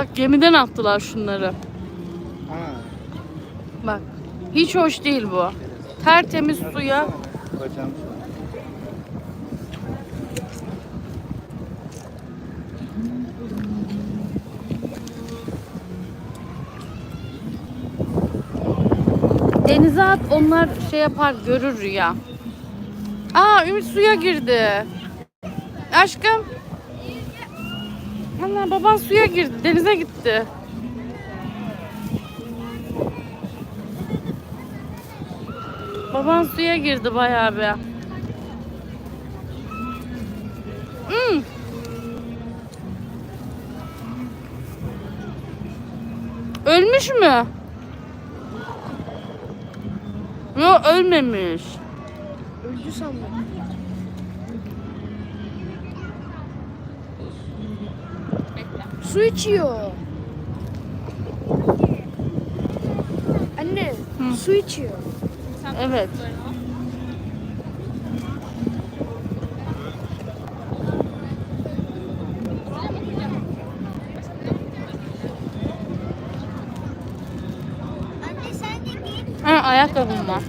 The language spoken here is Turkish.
Bak gemiden attılar şunları. Bak. Hiç hoş değil bu. Tertemiz suya. Denize at onlar şey yapar görür rüya. Aa Ümit suya girdi. Aşkım. Ana baban suya girdi. Denize gitti. Baban suya girdi bayağı bir. Hmm. Ölmüş mü? Yok ölmemiş. Öldü sandım. Su içiyor. Anne, Hı. su içiyor. Evet. Anne sen de giy. Ha, ayakkabım var.